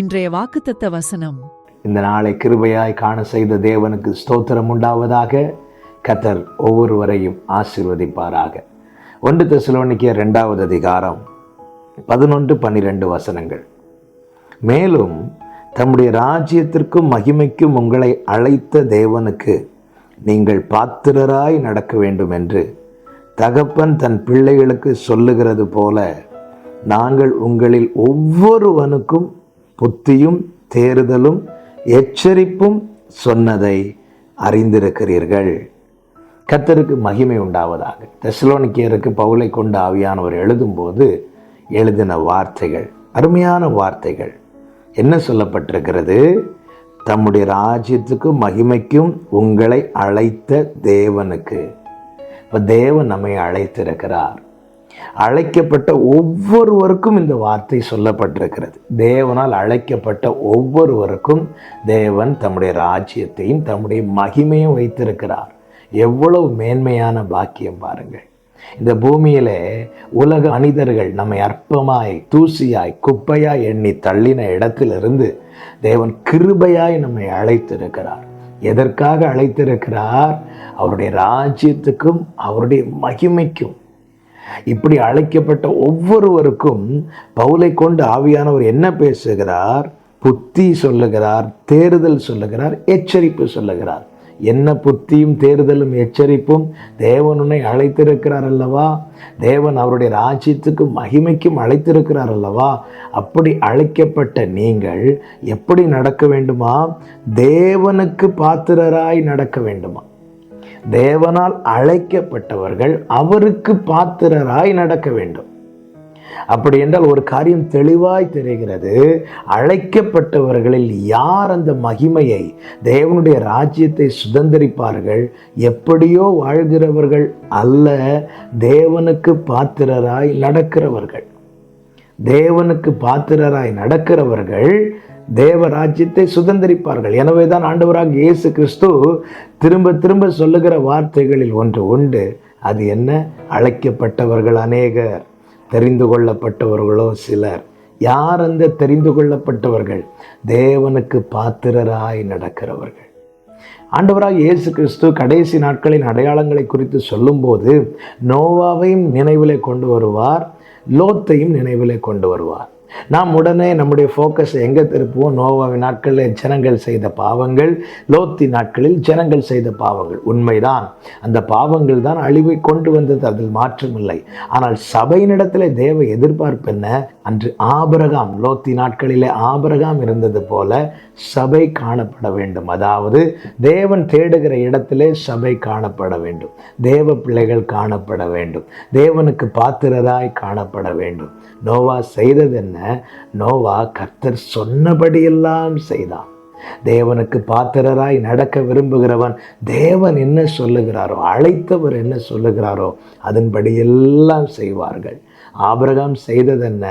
இன்றைய வாக்குத்தத்த வசனம். இந்த நாளை கிருபையாய் காண செய்த தேவனுக்கு ஸ்தோத்திரம் உண்டாவதாக கத்தர் ஒவ்வொருவரையும் ஆசீர்வதிப்பாராக. ஒன்று தெசலோனிக்கிய ரெண்டாவது அதிகாரம் பதினொன்று பன்னிரெண்டு வசனங்கள். மேலும் தம்முடைய ராஜ்யத்திற்கும் மகிமைக்கும் உங்களை அழைத்த தேவனுக்கு நீங்கள் பாத்திரராய் நடக்க வேண்டும் என்று தகப்பன் தன் பிள்ளைகளுக்கு சொல்லுகிறது போல நாங்கள் உங்களில் ஒவ்வொருவனுக்கும் புத்தியும் தேறுதலும் எச்சரிப்பும் சொன்னதை அறிந்திருக்கிறீர்கள். கத்தருக்கு மகிமை உண்டாவதாக. தெசலோனிக்கியருக்கு பவுலை கொண்டு ஆவியானவர் எழுதும்போது எழுதின வார்த்தைகள் அருமையான வார்த்தைகள். என்ன சொல்லப்பட்டிருக்கிறது? தம்முடைய ராஜ்யத்துக்கும் மகிமைக்கும் உங்களை அழைத்த தேவனுக்கு. இப்போ தேவன் நம்மை அழைத்திருக்கிறார். அழைக்கப்பட்ட ஒவ்வொருவருக்கும் இந்த வார்த்தை சொல்லப்பட்டிருக்கிறது. தேவனால் அழைக்கப்பட்ட ஒவ்வொருவருக்கும் தேவன் தம்முடைய ராஜ்யத்தையும் தம்முடைய மகிமையும் வைத்திருக்கிறார். எவ்வளவு மேன்மையான பாக்கியம் பாருங்கள். இந்த பூமியில உலக மனிதர்கள் நம்மை அற்பமாய் தூசியாய் குப்பையாய் எண்ணி தள்ளின இடத்திலிருந்து தேவன் கிருபையாய் நம்மை அழைத்திருக்கிறார். எதற்காக அழைத்திருக்கிறார்? அவருடைய ராஜ்யத்துக்கும் அவருடைய மகிமைக்கும். இப்படி அழைக்கப்பட்ட ஒவ்வொருவருக்கும் பவுலை கொண்டு ஆவியானவர் என்ன பேசுகிறார்? புத்தி சொல்லுகிறார் தேறுதல் சொல்லுகிறார் எச்சரிப்பு சொல்லுகிறார். என்ன புத்தியும் தேர்தலும் எச்சரிப்பும் தேவன் உன்னை அழைத்திருக்கிறார் அல்லவா? தேவன் அவருடைய ராஜ்யத்துக்கும் மகிமைக்கும் அழைத்திருக்கிறார் அல்லவா? அப்படி அழைக்கப்பட்ட நீங்கள் எப்படி நடக்க வேண்டுமா? தேவனுக்கு பாத்திரராய் நடக்க வேண்டுமா? தேவனால் அழைக்கப்பட்டவர்கள் அவருக்கு பாத்திரராய் நடக்க வேண்டும். அப்படி என்றால் ஒரு காரியம் தெளிவாய் தெரிகிறது. அழைக்கப்பட்டவர்களில் யார் அந்த மகிமையை தேவனுடைய ராஜ்யத்தை சுதந்திரிப்பார்கள் எப்படியோ வாழ்கிறவர்கள் அல்ல தேவனுக்கு பாத்திரராய் நடக்கிறவர்கள். தேவனுக்கு பாத்திரராய் நடக்கிறவர்கள் தேவ ராஜ்யத்தை சுதந்திரிப்பார்கள். எனவே தான் ஆண்டவராக இயேசு கிறிஸ்து திரும்ப திரும்ப சொல்லுகிற வார்த்தைகளில் ஒன்று உண்டு. அது என்ன? அழைக்கப்பட்டவர்கள் அநேகர் தெரிந்து கொள்ளப்பட்டவர்களோ சிலர். யார் அந்த தெரிந்து கொள்ளப்பட்டவர்கள்? தேவனுக்கு பாத்திரராய் நடக்கிறவர்கள். ஆண்டவராக இயேசு கிறிஸ்து கடைசி நாட்களின் அடையாளங்களை குறித்து சொல்லும்போது நோவாவையும் நினைவிலே கொண்டு வருவார் லோத்தையும் நினைவிலே கொண்டு வருவார். நாம் உடனே நம்முடைய ஃபோக்கஸ் எங்கே திருப்புவோம்? நோவாவின் நாட்களில் ஜனங்கள் செய்த பாவங்கள் லோத்தி நாட்களில் ஜனங்கள் செய்த பாவங்கள். உண்மைதான். அந்த பாவங்கள் தான் அழிவை கொண்டு வந்தது அதில் மாற்றமில்லை ஆனால் சபையினிடத்தில் தேவ எதிர்பார்ப்பு என்ன? அன்று ஆபரகாம் லோத்தி நாட்களிலே ஆபரகாம் இருந்தது போல சபை காணப்பட வேண்டும். அதாவது தேவன் தேடுகிற இடத்திலே சபை காணப்பட வேண்டும். தேவ பிள்ளைகள் காணப்பட வேண்டும். தேவனுக்கு பாத்திரராய் காணப்பட வேண்டும். நோவா செய்தது என்ன? நோவா கர்த்தர் சொன்னபடியெல்லாம் செய்தான். தேவனுக்கு பாத்திரராய் நடக்க விரும்புகிறவன் தேவன் என்ன சொல்லுகிறாரோ அழைத்தவர் என்ன சொல்லுகிறாரோ அதன்படி எல்லாம் செய்வார்கள். ஆபிரகாம் செய்ததென்ன?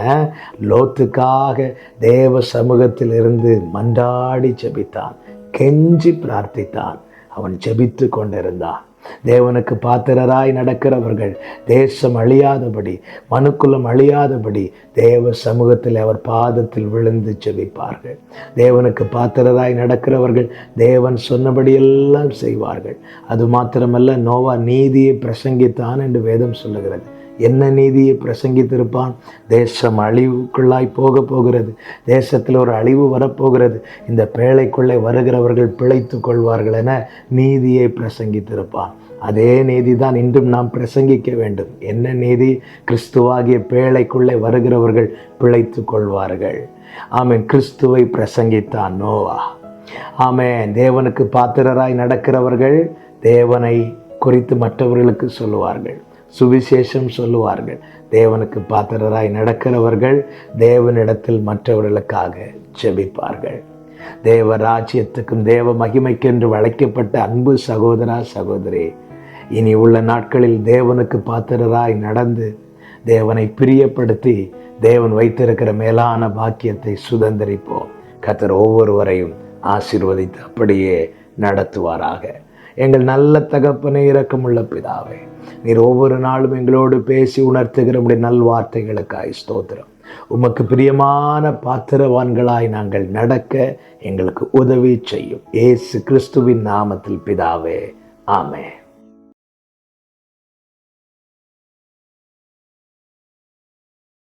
லோத்துக்காக தேவ சமூகத்தில் இருந்து மன்றாடி செபித்தான் கெஞ்சி பிரார்த்தித்தான். அவன் ஜெபித்து கொண்டிருந்தான். தேவனுக்கு பாத்திரராய் நடக்கிறவர்கள் தேசம் அழியாதபடி மனுக்குலம் அழியாதபடி தேவ சமூகத்தில் அவர் பாதத்தில் விழுந்து செவிப்பார்கள் தேவனுக்கு பாத்திரராய் நடக்கிறவர்கள் தேவன் சொன்னபடியெல்லாம் செய்வார்கள். அது மாத்திரமல்ல நோவா நீதியை பிரசங்கித்தான் என்று வேதம் சொல்லுகிறது. என்ன நீதியை பிரசங்கித்திருப்பான்? தேசம் அழிவுக்குள்ளாய் போக போகிறது. தேசத்தில் ஒரு அழிவு வரப்போகிறது. இந்த பேழைக்குள்ளே வருகிறவர்கள் பிழைத்து கொள்வார்கள் என நீதியை பிரசங்கித்திருப்பான். அதே நீதி தான் இன்றும் நாம் பிரசங்கிக்க வேண்டும். என்ன நீதி? கிறிஸ்துவாகிய பேழைக்குள்ளே வருகிறவர்கள் பிழைத்து கொள்வார்கள். ஆமென். கிறிஸ்துவை பிரசங்கித்தான் நோவா. ஆமேன். தேவனுக்கு பாத்திரராய் நடக்கிறவர்கள் தேவனை குறித்து மற்றவர்களுக்கு சொல்லுவார்கள். சுவிசேஷம் சொல்லுவார்கள். தேவனுக்கு பாத்திரராய் நடக்கிறவர்கள் தேவனிடத்தில் மற்றவர்களுக்காக செபிப்பார்கள் தேவ ராஜ்யத்துக்கும் தேவ மகிமைக்கென்று வளைக்கப்பட்ட அன்பு சகோதரா சகோதரி இனி உள்ள நாட்களில் தேவனுக்கு பாத்திரராய் நடந்து தேவனை பிரியப்படுத்தி தேவன் வைத்திருக்கிற மேலான பாக்கியத்தை சுதந்திரிப்போம். கத்தர் ஒவ்வொருவரையும் ஆசீர்வதித்து அப்படியே நடத்துவாராக. எங்கள் நல்ல தகப்பனை இரக்கமுள்ள பிதாவே. நீர் ஒவ்வொரு நாளும் எங்களோடு பேசி உணர்த்துகிற உடைய நல்வார்த்தைகளுக்காய் ஸ்தோத்திரம். உமக்கு பிரியமான பாத்திரவான்களாய் நாங்கள் நடக்க எங்களுக்கு உதவி செய்யும். ஏசு கிறிஸ்துவின் நாமத்தில் பிதாவே. ஆமே